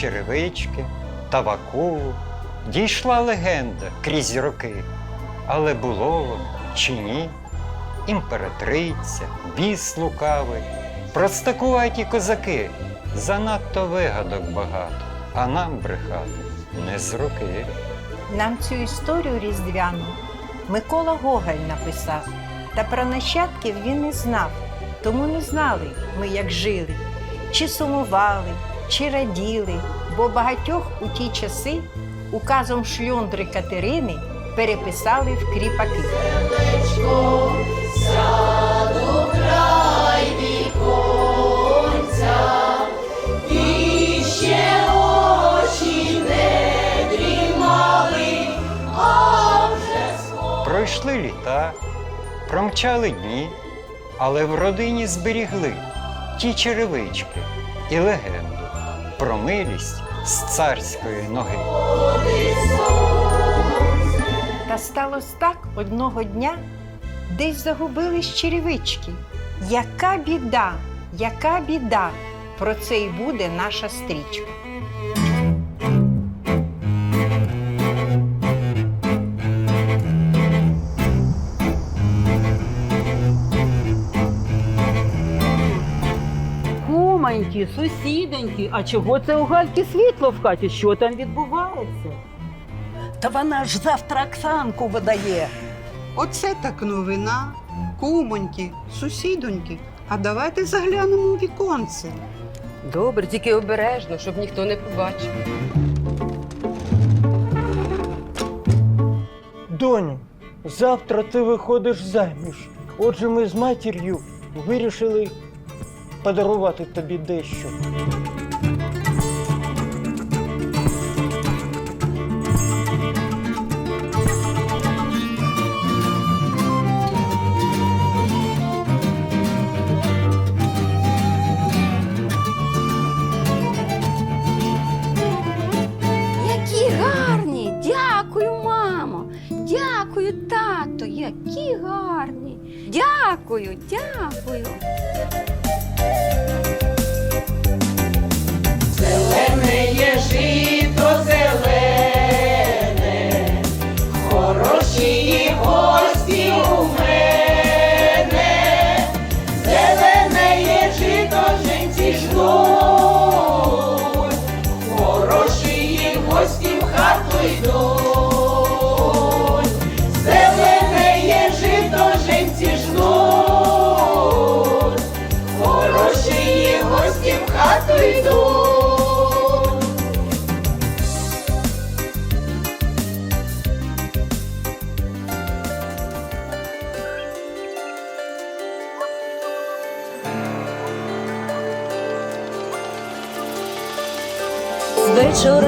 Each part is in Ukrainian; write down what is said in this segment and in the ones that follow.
черевички, тавакову. Дійшла легенда крізь роки. Але було чи ні? Імператриця, біс лукавий, простакуваті козаки, занадто вигадок багато, а нам брехати не з руки. Нам цю історію різдвяну Микола Гоголь написав, та про нащадків він не знав, тому не знали ми, як жили, чи сумували, чи раділи, бо багатьох у ті часи указом шльондри Катерини переписали в кріпаки. Пройшли літа, промчали дні, але в родині зберігли ті черевички і легенду про милість з царської ноги. Та сталося так одного дня, десь загубились черевички. Яка біда, яка біда! Про це й буде наша стрічка. Куманьки, сусідоньки, а чого це у Гальки світло в хаті? Що там відбувається? Та вона ж завтра Оксанку видає. Оце так новина. Кумоньки, сусідоньки. А давайте заглянемо у віконце. Добре, тільки обережно, щоб ніхто не побачив. Доню, завтра ти виходиш заміж. Отже, ми з матір'ю вирішили подарувати тобі дещо. Які гарні! Дякую, мамо! Дякую, тато! Які гарні! Дякую, дякую!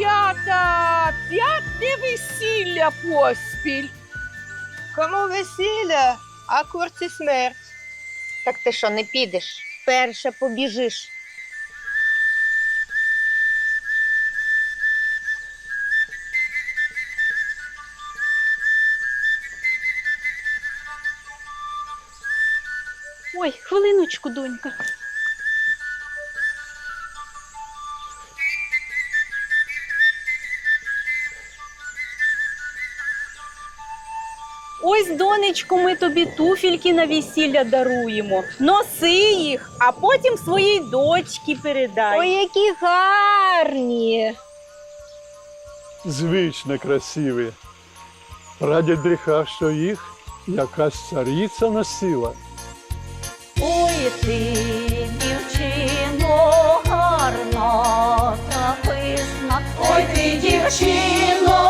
дівчата! П'яте весілля поспіль. Кому весілля, а курці смерть. Так ти що, не підеш? Перше побіжиш. Ой, хвилиночку, донька. Ось, донечко, ми тобі туфельки на весілля даруємо. Носи їх, а потім своїй дочці передай. Ой, які гарні. звично красиві. Раді гріха, що їх якась цариця носила. ти, дівчино, гарна та пишна. Ой ти, дівчино,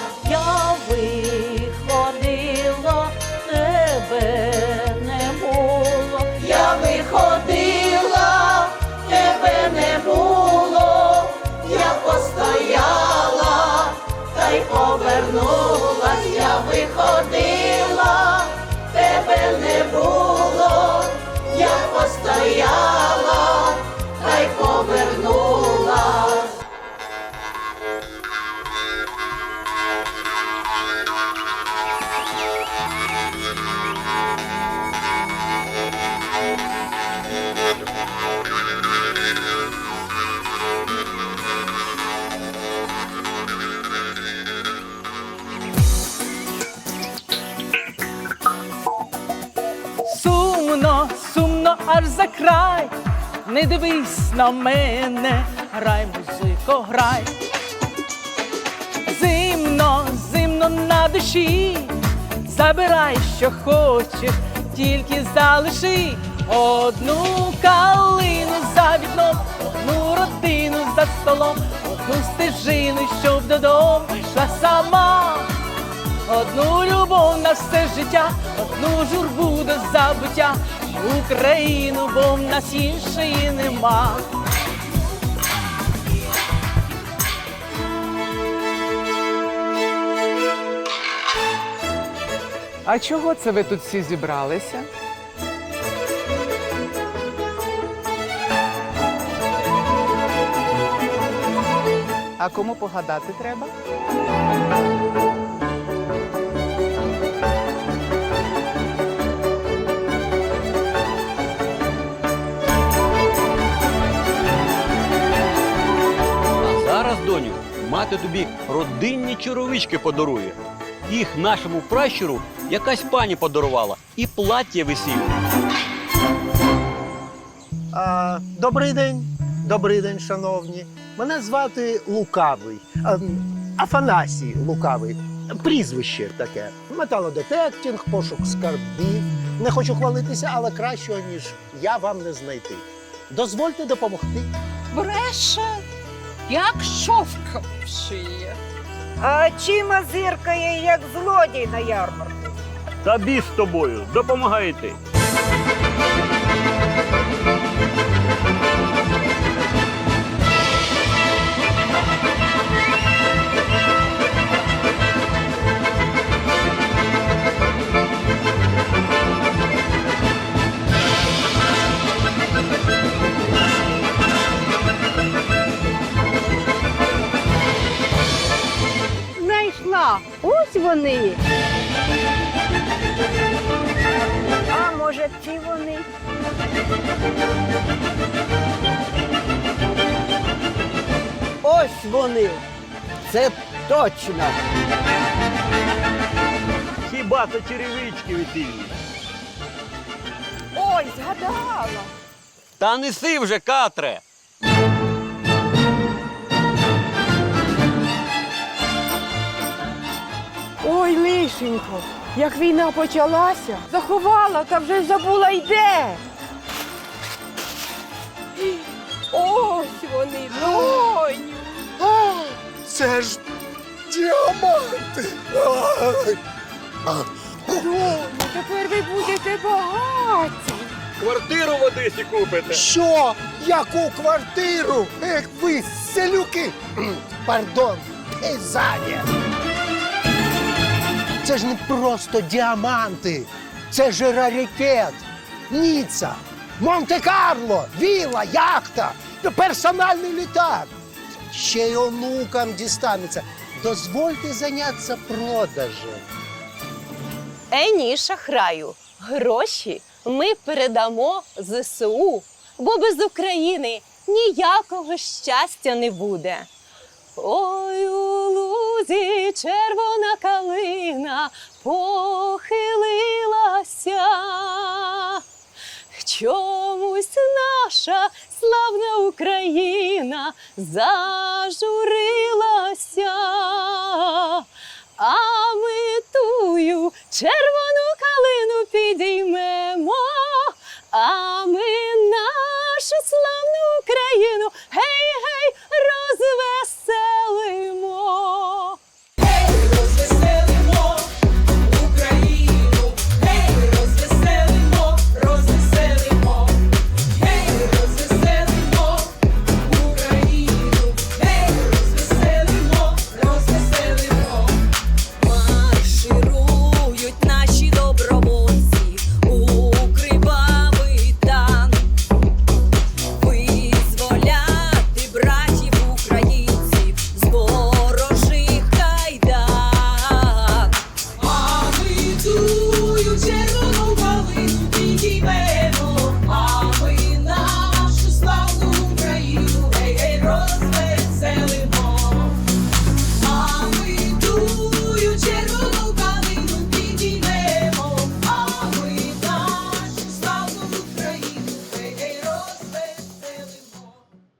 Не дивись на мене, грай, музико, грай. Зимно, зимно на душі. Забирай, що хочеш, тільки залиши одну калину за вікном, одну родину за столом, одну стежину, щоб додому йшла сама. Одну любов на все життя, одну журбу до забуття, Україну, бо в нас іншої нема. А чого це ви тут всі зібралися? А кому погадати треба? Мати тобі родинні чоровички подарує. Їх нашому пращуру якась пані подарувала і плаття весільне. А, добрий день, добрий день, шановні. Мене звати Лукавий. А, Афанасій Лукавий. Прізвище таке. Металодетектинг, пошук скарбів. Не хочу хвалитися, але кращого, ніж я вам не знайти. Дозвольте допомогти. Бреше, як шовка шиє. А чима зиркає, як злодій на ярмарку? Та біс з тобою, допомагайте. Вони. А може, ці вони? Ось вони. Це точно. Хіба це черевички весільні? Ой, згадала. Та неси вже, Катре! Ой, лишенько, як війна почалася, заховала та вже забула йде. Ось вони, доню. Це ж діаманти. Доню, тепер ви будете багаті. Квартиру в Одесі купите. Що? Яку квартиру? Ех, ви селюки! Пардон, пейзані. Це ж не просто діаманти, це ж раритет. Ніца, Монте-Карло, віла, яхта, персональний літак. Ще й онукам дістанеться. Дозвольте зайнятися продажем. Е, ні, шахраю. Гроші ми передамо ЗСУ, бо без України ніякого щастя не буде. Ой, лузі червона калина похилилася. Чомусь наша славна Україна зажурилася, а ми